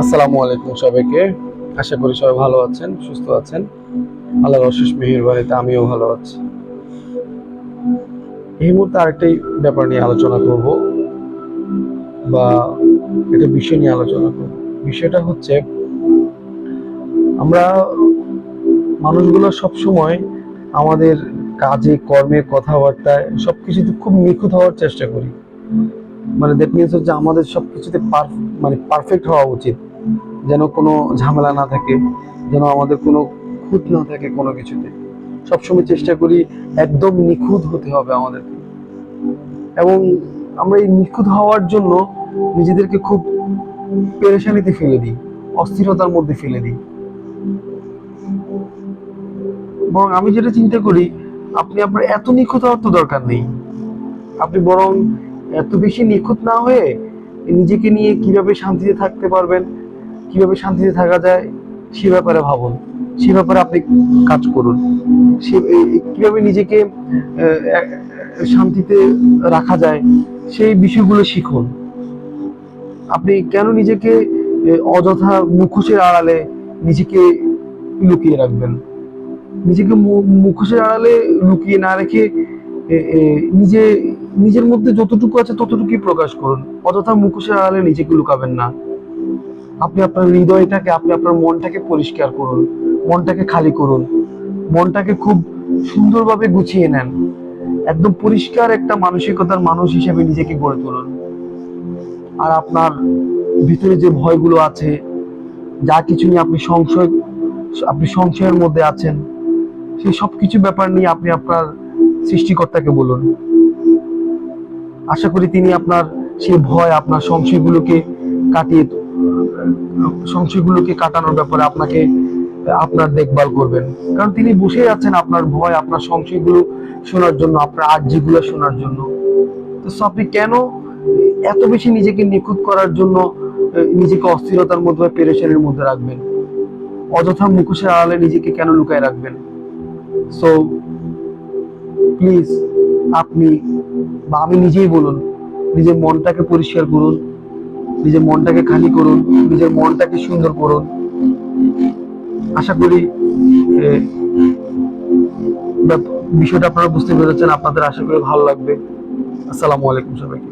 আসসালামু আলাইকুম সবাইকে। আশা করি সবাই ভালো আছেন, সুস্থ আছেন। আল্লাহর অশেষ মেহেরবানিতে আমিও ভালো আছি। এই মুহূর্তে আরেকটাই ব্যাপার নিয়ে আলোচনা করব বা একটা বিষয় নিয়ে আলোচনা করব। বিষয়টা হচ্ছে, আমরা মানুষগুলো সব সময় আমাদের কাজে, কর্মে, কথাবার্তায় সবকিছুতে খুব নিখুঁত হওয়ার চেষ্টা করি। মানে দ্যাট মিনস হচ্ছে আমাদের সবকিছুতে পার- মানে পারফেক্ট হওয়া উচিত। যেন কোনো ঝামেলা না থাকে, যেন আমাদের কোনো খুঁত না থাকে কোনো কিছুতে। সবসময় চেষ্টা করি একদম নিখুঁত হতে হবে আমাদেরকে। এবং আমরা এই নিখুঁত হওয়ার জন্য নিজেদেরকে খুব পেরেশানিতে ফেলে দিই, অস্থিরতার মধ্যে ফেলে দিই। বরং আমি যেটা চিন্তা করি, আপনি আপনার এত নিখুঁত হওয়ার তো দরকার নেই। আপনি বরং এত বেশি নিখুঁত না হয়ে নিজেকে নিয়ে কীভাবে শান্তিতে থাকতে পারবেন, কীভাবে শান্তিতে থাকা যায়, সে ব্যাপারে ভাবুন। সে ব্যাপারে আপনি কাজ করুন। সে কীভাবে নিজেকে শান্তিতে রাখা যায়, সেই বিষয়গুলো শিখুন। আপনি কেন নিজেকে অযথা মুখোশের আড়ালে নিজেকে লুকিয়ে রাখবেন? নিজেকে মুখোশের আড়ালে লুকিয়ে না রেখে নিজে নিজের মধ্যে যতটুকু আছে ততটুকুই প্রকাশ করুন। অযথা মুখোশের আড়ালে নিজেকে লুকাবেন না। আপনি আপনার হৃদয়টাকে, আপনি আপনার মনটাকে পরিষ্কার করুন। মনটাকে খালি করুন। মনটাকে খুব সুন্দরভাবে গুছিয়ে নেন। একদম পরিষ্কার একটা মানসিকতার মানুষ হিসেবে নিজেকে গড়ে তুলুন। আর আপনার ভিতরে যে ভয়গুলো আছে, যা কিছু নিয়ে আপনি সংশয়, আপনি সংশয়ের মধ্যে আছেন, সেই সব কিছু ব্যাপার নিয়ে আপনি আপনার সৃষ্টিকর্তাকে বলুন। আশা করি তিনি আপনার সেই ভয়, আপনার সংশয়গুলোকে কাটিয়ে সংশয়গুলোকে কাটানোর ব্যাপারে আপনাকে, আপনার দেখভাল করবেন। কারণ তিনি বসে আছেন আপনার ভয়, আপনার সংশয়গুলো শোনার জন্য, আপনার আর্জিগুলো শোনার জন্য। তো আপনি কেন এত বেশি নিজেকে নিখুঁত করার জন্য নিজেকে অস্থিরতার মধ্যে বা পেরেশানির মধ্যে রাখবেন? অযথা মুখোশের আড়ালে নিজেকে কেন লুকায় রাখবেন? সো প্লিজ আপনি বা আমি নিজেই বলুন, নিজের মনটাকে পরিষ্কার করুন, নিজের মনটাকে খালি করুন, নিজের মনটাকে সুন্দর করুন। আশা করি বিষয়টা আপনারা বুঝতে পেরেছেন, আপনাদের আশা করি ভালো লাগবে। আসসালামু আলাইকুম সবাইকে।